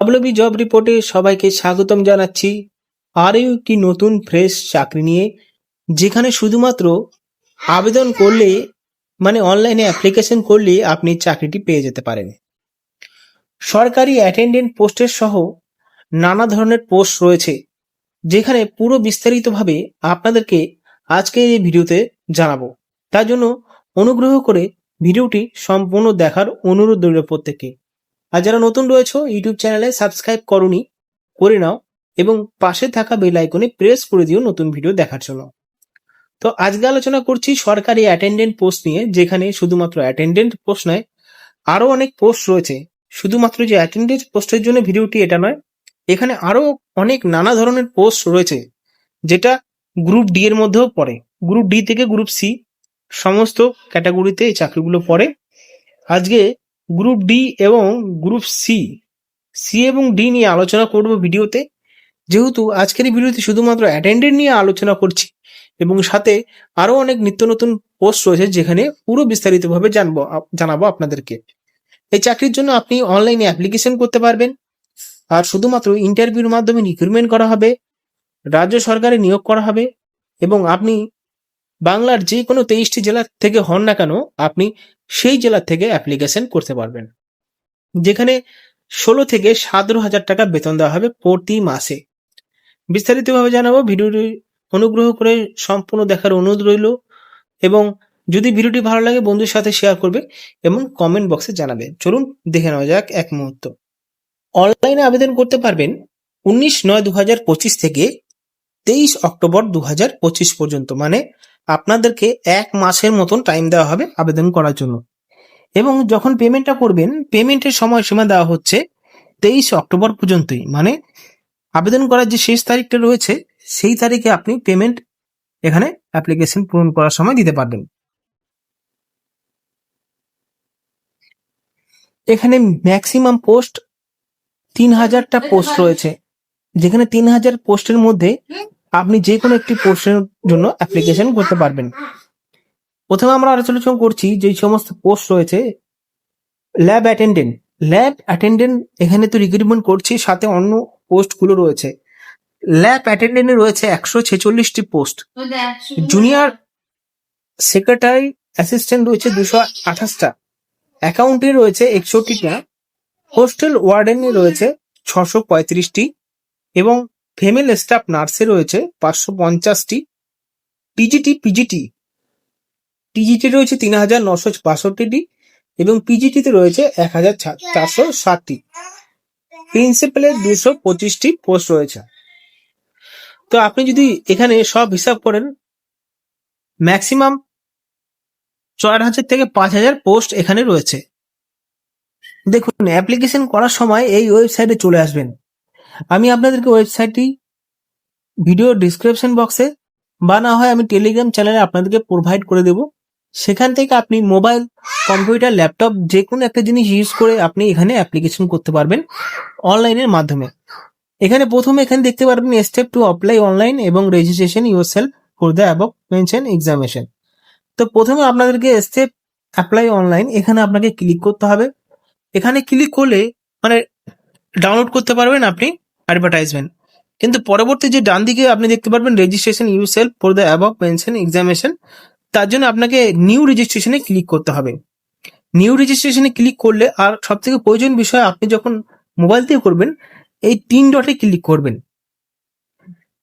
WB job রিপোর্টে সবাইকে স্বাগতম জানাচ্ছি। আরও একটি নতুন ফ্রেশ চাকরি নিয়ে, যেখানে শুধুমাত্র আবেদন করলে মানে অনলাইনে অ্যাপ্লিকেশন করলে আপনি চাকরিটি পেয়ে যেতে পারেন। সরকারি অ্যাটেন্ডেন্ট পোস্টের সহ নানা ধরনের পোস্ট রয়েছে, যেখানে পুরো বিস্তারিতভাবে আপনাদেরকে আজকের এই ভিডিওতে জানাব। তার জন্য অনুগ্রহ করে ভিডিওটি সম্পূর্ণ দেখার অনুরোধ রইল প্রত্যেককে। আর যারা নতুন রয়েছে, ইউটিউব চ্যানেলে সাবস্ক্রাইব করনি, করে নাও এবং পাশে থাকা বেল আইকনে প্রেস করে দিও নতুন ভিডিও দেখার জন্য। তো আজকে আলোচনা করছি সরকারি অ্যাটেন্ডেন্ট পোস্ট নিয়ে, যেখানে শুধুমাত্র অ্যাটেন্ডেন্ট পোস্ট নয় আরও অনেক পোস্ট রয়েছে। শুধুমাত্র যে অ্যাটেন্ডেন্ট পোস্টের জন্য ভিডিওটি এটা নয়, এখানে আরও অনেক নানা ধরনের পোস্ট রয়েছে, যেটা গ্রুপ ডি এর মধ্যেও পড়ে। গ্রুপ ডি থেকে গ্রুপ সি সমস্ত ক্যাটাগরিতে এই চাকরিগুলো পড়ে। আজকে গ্রুপ ডি এবং গ্রুপ সি। সি এবং ডি নিয়ে আলোচনা করব ভিডিওতে। যেহেতু আজকের এই ভিডিওতে শুধুমাত্র অ্যাটেন্ডেন্ট নিয়ে আলোচনা করছি এবং সাথে আরও অনেক নিত্য নতুন পোস্ট রয়েছে যেখানে পুরো বিস্তারিতভাবে জানব জানাব আপনাদেরকে। এই চাকরির জন্য আপনি অনলাইনে অ্যাপ্লিকেশন করতে পারবেন। আর শুধুমাত্র ইন্টারভিউর মাধ্যমে রিক্রুটমেন্ট করা হবে। রাজ্য সরকারে নিয়োগ করা হবে এবং আপনি বাংলার যে কোনো তেইশটি জেলা থেকে হন না কেন, আপনি সেই জেলা থেকে অ্যাপ্লিকেশন করতে পারবেন। যেখানে ষোলো থেকে সতেরো হাজার টাকা বেতন দেওয়া হবে প্রতি মাসে। বিস্তারিতভাবে জানাব, ভিডিওটি অনুগ্রহ করে সম্পূর্ণ দেখার অনুরোধ রইল এবং যদি ভিডিওটি ভালো লাগে বন্ধুর সাথে শেয়ার করবে এবং কমেন্ট বক্সে জানাবে। চলুন দেখে নেওয়া যাক এক মুহূর্ত। অনলাইনে আবেদন করতে পারবেন উনিশ নয় দু হাজার পঁচিশ থেকে তেইশ অক্টোবর দু হাজার পঁচিশ পর্যন্ত মানে আপনাদেরকে এক মাসের মতন টাইম দেওয়া হবে আবেদন করার জন্য। এবং যখন পেমেন্টটা করবেন পেমেন্টের সময়সীমা দেওয়া হচ্ছে তেইশ অক্টোবর পর্যন্তই। মানে আবেদন করার যে শেষ তারিখটা রয়েছে সেই তারিখে আপনি পেমেন্ট এখানে অ্যাপ্লিকেশন পূরণ করার সময় দিতে পারবেন। এখানে ম্যাক্সিমাম পোস্ট তিন হাজারটা পোস্ট রয়েছে। যেখানে তিন হাজার পোস্টের মধ্যে আপনি যে কোনো একটি পোস্টের জন্য অ্যাপ্লিকেশন করতে পারবেন। প্রথমে আমরা আলোচনা করছি যে সমস্ত পোস্ট রয়েছে ল্যাব অ্যাটেন্ডেন্ট ল্যাব অ্যাটেন্ডেন্ট এখানে তো রিক্রুটমেন্ট করছি, সাথে অন্য পোস্টগুলো রয়েছে। ল্যাব অ্যাটেন্ডেন্টে রয়েছে একশো ছেচল্লিশটি পোস্ট জুনিয়র সেক্রেটারি অ্যাসিস্ট্যান্ট রয়েছে দুশো আঠাশটা। অ্যাকাউন্টে রয়েছে একষট্টিটা। হোস্টেল ওয়ার্ডেনে রয়েছে ছশো পঁয়ত্রিশটি। এবং ফিমেল স্টাফ নার্সে রয়েছে পাঁচশো পঞ্চাশটি। টিজিটি পিজিটি টিজিটি রয়েছে তিন হাজার নশো বাষট্টিটি এবং পিজিটিতে রয়েছে এক হাজার চারশো ষাটটি। প্রিন্সিপালের দুশো পঁচিশটি পোস্ট রয়েছে। তো আপনি যদি এখানে সব হিসাব করেন ম্যাক্সিমাম চার হাজার থেকে পাঁচ হাজার পোস্ট এখানে রয়েছে। দেখুন অ্যাপ্লিকেশন করার সময় এই ওয়েবসাইটে চলে আসবেন। আমি আপনাদেরকে ওয়েবসাইটটি ভিডিও ডিসক্রিপশন বক্সে বা না হয় আমি টেলিগ্রাম চ্যানেলে আপনাদেরকে প্রোভাইড করে দেব। সেখান থেকে আপনি মোবাইল কম্পিউটার ল্যাপটপ যে কোনো একটা জিনিস ইউজ করে আপনি এখানে অ্যাপ্লিকেশন করতে পারবেন অনলাইনের মাধ্যমে। এখানে প্রথমে এখানে দেখতে পারবেন স্টেপ টু অ্যাপ্লাই অনলাইন এবং registration yourself for the above mentioned examination তো প্রথমে আপনাদেরকে স্টেপ অ্যাপ্লাই অনলাইন এখানে আপনাকে ক্লিক করতে হবে। এখানে ক্লিক করলে মানে ডাউনলোড করতে পারবেন আপনি। অ্যাডভার্টাইজমেন্ট কিন্তু পরবর্তী যে ডান দিকে আপনি দেখতে পারবেন registration yourself for the above mentioned examination তার জন্য আপনাকে নিউ রেজিস্ট্রেশনে ক্লিক করতে হবে। নিউ রেজিস্ট্রেশনে ক্লিক করলে আর সব থেকে প্রয়োজন বিষয়, আপনি যখন মোবাইল দিয়ে করবেন, এই তিন ডটে ক্লিক করবেন।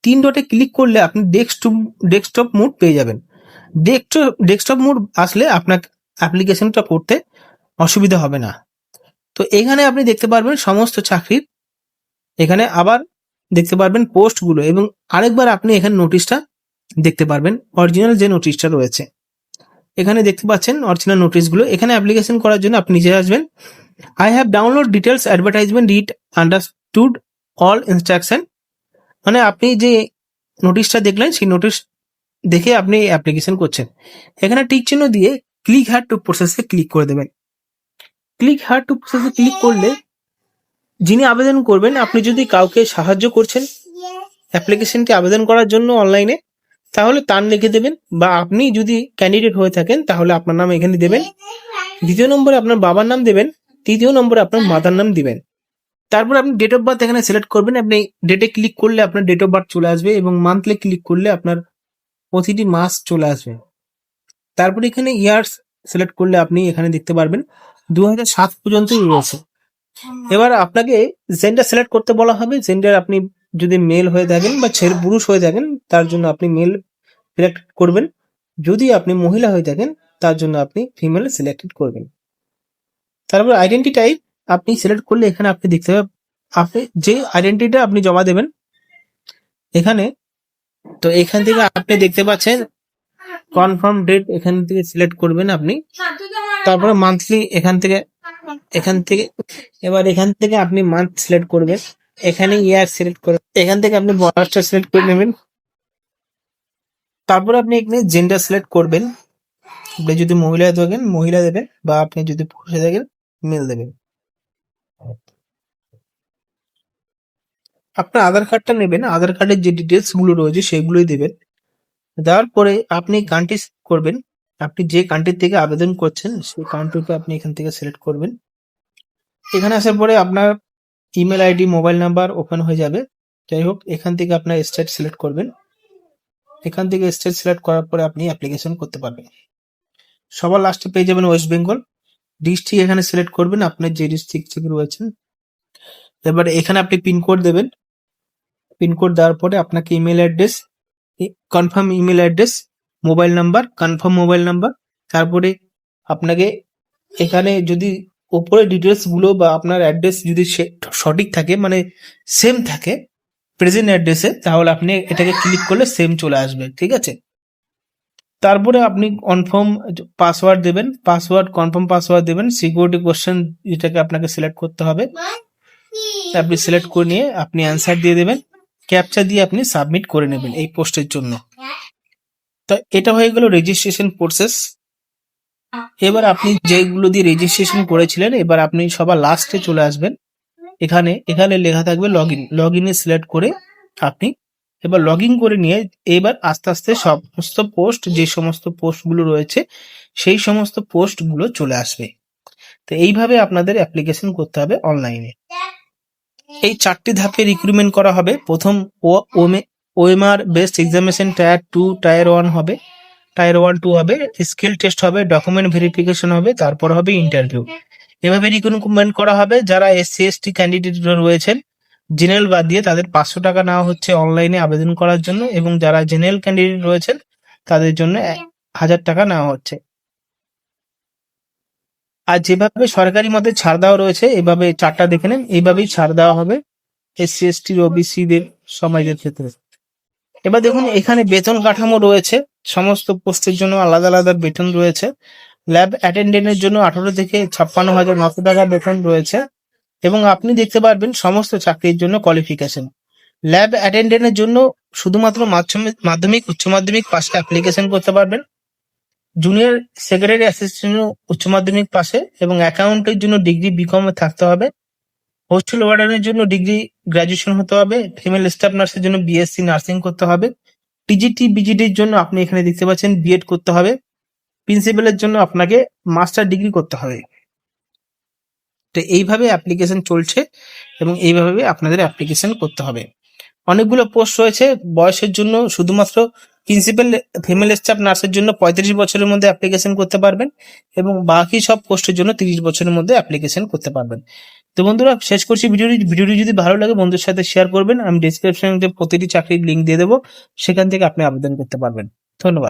তিন ডটে ক্লিক করলে আপনি ডেস্কটপ ডেস্কটপ মোড পেয়ে যাবেন। ডেস্কটপ ডেস্কটপ মোড আসলে আপনার অ্যাপ্লিকেশনটা করতে অসুবিধা হবে না। তো এখানে আপনি দেখতে পারবেন সমস্ত চাকরির এখানে আবার দেখতে পারবেন পোস্টগুলো এবং আরেকবার আপনি এখানে নোটিশটা দেখতে পারবেন, অরিজিনাল যে নোটিশটা রয়েছে। এখানে দেখতে পাচ্ছেন অরিজিনাল নোটিশগুলো। এখানে অ্যাপ্লিকেশন করার জন্য আপনি নিচে আসবেন। I have download details advertisement read understood all instruction মানে আপনি যে নোটিশটা দেখলেন, সেই নোটিশ দেখে আপনি অ্যাপ্লিকেশন করছেন। এখানে টিক চিহ্ন দিয়ে click here to proceed click করে দেবেন। Click here to proceed click করলে যিনি আবেদন করবেন, আপনি যদি কাউকে সাহায্য করছেন অ্যাপ্লিকেশনটি আবেদন করার জন্য অনলাইনে, তাহলে তার লিখে দেবেন বা আপনি যদি ক্যান্ডিডেট হয়ে থাকেন, তাহলে আপনার নাম এখানে দেবেন। দ্বিতীয় নম্বরে আপনার বাবার নাম দেবেন, তৃতীয় নম্বরে আপনার মাতার নাম দিবেন। তারপর আপনি ডেট অফ বার্থ এখানে সিলেক্ট করবেন, আপনি ডেটে ক্লিক করলে আপনার ডেট অফ বার্থ চলে আসবে এবং মান্থলি ক্লিক করলে আপনার প্রতিটি মাস চলে আসবে। তারপরে এখানে ইয়ার্স সিলেক্ট করলে আপনি এখানে দেখতে পারবেন দু সাত পর্যন্তই রয়েছে। এবার আপনাকে জেন্ডার সিলেক্ট করতে বলা হবে। জেন্ডার আপনি যদি মেল হয়ে থাকেন বা ছেলে পুরুষ হয়ে থাকেন তার জন্য আপনি মেল সিলেক্ট করবেন। যদি আপনি মহিলা হয়ে থাকেন তার জন্য আপনি ফিমেল সিলেক্টেড করবেন। তারপর আইডেন্টি টাইপ আপনি সিলেক্ট করলে এখানে আপনি দেখতে পাবেন আপনি যে আইডেন্টিটা আপনি জমা দেবেন এখানে তো এখান থেকে আপনি দেখতে পাচ্ছেন কনফার্ম ডেট এখান থেকে সিলেক্ট করবেন আপনি। তারপরে মান্থলি এখান থেকে এখান থেকে, এবার এখান থেকে আপনি মান্থ সিলেক্ট করবেন। এখানে ইয়ার সিলেক্ট করবেন এখান থেকে আপনি বয়সটা সিলেক্ট করে নেবেন। তারপর আপনি এখানে জেন্ডার সিলেক্ট করবেন। আপনি যদি মহিলা থাকেন, মহিলা দেবেন বা আপনি যদি পুরুষ থাকেন মেল দেবেন। আপনার আধার কার্ডটা নেবেন, আধার কার্ডের যে ডিটেলসগুলো রয়েছে, সেগুলোই দেবেন। দেওয়ার পরে আপনি কান্ট্রি করবেন। আপনি যে কান্ট্রি থেকে আবেদন করছেন, সেই কান্ট্রিকে আপনি এখান থেকে সিলেক্ট করবেন। এখানে আসার পরে আপনার email ID mobile number open হয়ে যাবে। যাই হোক, এখান থেকে আপনার স্টেট সিলেক্ট করবেন। এখান থেকে স্টেট সিলেক্ট করার পরে আপনি অ্যাপ্লিকেশন করতে পারবেন। সবার লাস্টে পেয়ে যাবেন ওয়েস্ট বেঙ্গল ডিস্ট্রিক্ট এখানে সিলেক্ট করবেন, আপনার যে ডিস্ট্রিক্ট থেকে রয়েছেন। এবার এখানে আপনি পিনকোড দেবেন। পিনকোড দেওয়ার পরে আপনাকে email address confirm email address mobile number confirm mobile number, তারপরে আপনাকে এখানে যদি ওপরে ডিটেলসগুলো বা আপনার অ্যাড্রেস যদি সঠিক থাকে মানে সেম থাকে প্রেজেন্ট অ্যাড্রেসে তাহলে আপনি এটাকে ক্লিক করলে সেম চলে আসবে, ঠিক আছে? তারপরে আপনি কনফার্ম পাসওয়ার্ড দেবেন পাসওয়ার্ড কনফার্ম পাসওয়ার্ড দেবেন সিকিউরিটি কোশ্চেন যেটাকে আপনাকে সিলেক্ট করতে হবে আপনি সিলেক্ট করে নিয়ে আপনি অ্যান্সার দিয়ে দেবেন ক্যাপচা দিয়ে আপনি সাবমিট করে নেবেন এই পোস্টের জন্য। তো এটা হয়ে গেল রেজিস্ট্রেশন প্রসেস এবার আপনি যেগুলো দিয়ে রেজিস্ট্রেশন করেছিলেন, এবার আপনি সবার লাস্টে চলে আসবেন। এখানে এখানে লেখা থাকবে লগ ইন লগ ইনে সিলেক্ট করে আপনি এবার লগ ইন করে নিয়ে এবার আস্তে আস্তে সমস্ত পোস্ট যে সমস্ত পোস্টগুলো রয়েছে, সেই সমস্ত পোস্টগুলো চলে আসবে। তো এইভাবে আপনাদের অ্যাপ্লিকেশন করতে হবে অনলাইনে এই চারটি ধাপে রিক্রুটমেন্ট করা হবে। প্রথম OMR best examination tier two, tier one হবে, টায়ার ওয়ান টু হবে, স্কিল টেস্ট হবে, ডকুমেন্ট ভেরিফিকেশন হবে, তারপর হবে ইন্টারভিউ। এভাবে রিক্রুটমেন্ট করা হবে, যারা এসসি, এসটি ক্যান্ডিডেট রয়েছেন, জেনারেল বাদ দিয়ে তাদের পাঁচশো টাকা নেওয়া হচ্ছে অনলাইনে আবেদন করার জন্য এবং যারা জেনারেল ক্যান্ডিডেট রয়েছেন, তাদের জন্য হাজার টাকা নেওয়া হচ্ছে। আর যেভাবে সরকারি মতে ছাড় দেওয়া রয়েছে, এভাবে চারটা দেখে নেন। এইভাবেই ছাড় দেওয়া হবে, এসসি, এসটি ওবিসি দের সমাজের ক্ষেত্রে। এবার দেখুন, এখানে বেতন কাঠামো রয়েছে। সমস্ত পোস্টের জন্য আলাদা আলাদা বেতন রয়েছে। ল্যাব অ্যাটেন্ডেন্টের জন্য আঠারো থেকে ছাপ্পান্ন হাজার নশো টাকা বেতন রয়েছে। এবং আপনি দেখতে পারবেন সমস্ত চাকরির জন্য কোয়ালিফিকেশন ল্যাব অ্যাটেন্ডেন্টের জন্য শুধুমাত্র মাধ্যমিক উচ্চ মাধ্যমিক পাশে অ্যাপ্লিকেশন করতে পারবেন। জুনিয়র সেক্রেটারি অ্যাসিস্ট্যান্ট উচ্চ মাধ্যমিক পাশে এবং অ্যাকাউন্টের জন্য ডিগ্রি বিকম থাকতে হবে। হোস্টেল ওয়ার্ডারের জন্য ডিগ্রি গ্রাজুয়েশন হতে হবে ফিমেল স্টাফ নার্সের জন্য বিএসসি নার্সিং করতে হবে টিজিটি বিজিডির জন্য আপনি এখানে দেখতে পাচ্ছেন বিএড করতে হবে প্রিন্সিপালের জন্য আপনাকে মাস্টার ডিগ্রি করতে হবে। তো এইভাবে অ্যাপ্লিকেশন চলছে এবং এইভাবে আপনাদের অ্যাপ্লিকেশন করতে হবে। অনেকগুলো পোস্ট রয়েছে, বয়সের জন্য শুধুমাত্র প্রিন্সিপাল ফিমেল স্টাফ নার্সের জন্য পঁয়ত্রিশ বছরের মধ্যে অ্যাপ্লিকেশন করতে পারবেন এবং বাকি সব পোস্টের জন্য তিরিশ বছরের মধ্যে অ্যাপ্লিকেশন করতে পারবেন। তো বন্ধুরা, শেষ করছি ভিডিওটি। ভিডিওটি যদি ভালো লাগে বন্ধুর সাথে শেয়ার করবেন। আমি ডিসক্রিপশনে প্রতিটি চাকরির লিঙ্ক দিয়ে দেবো। সেখান থেকে আপনি আবেদন করতে পারবেন। ধন্যবাদ।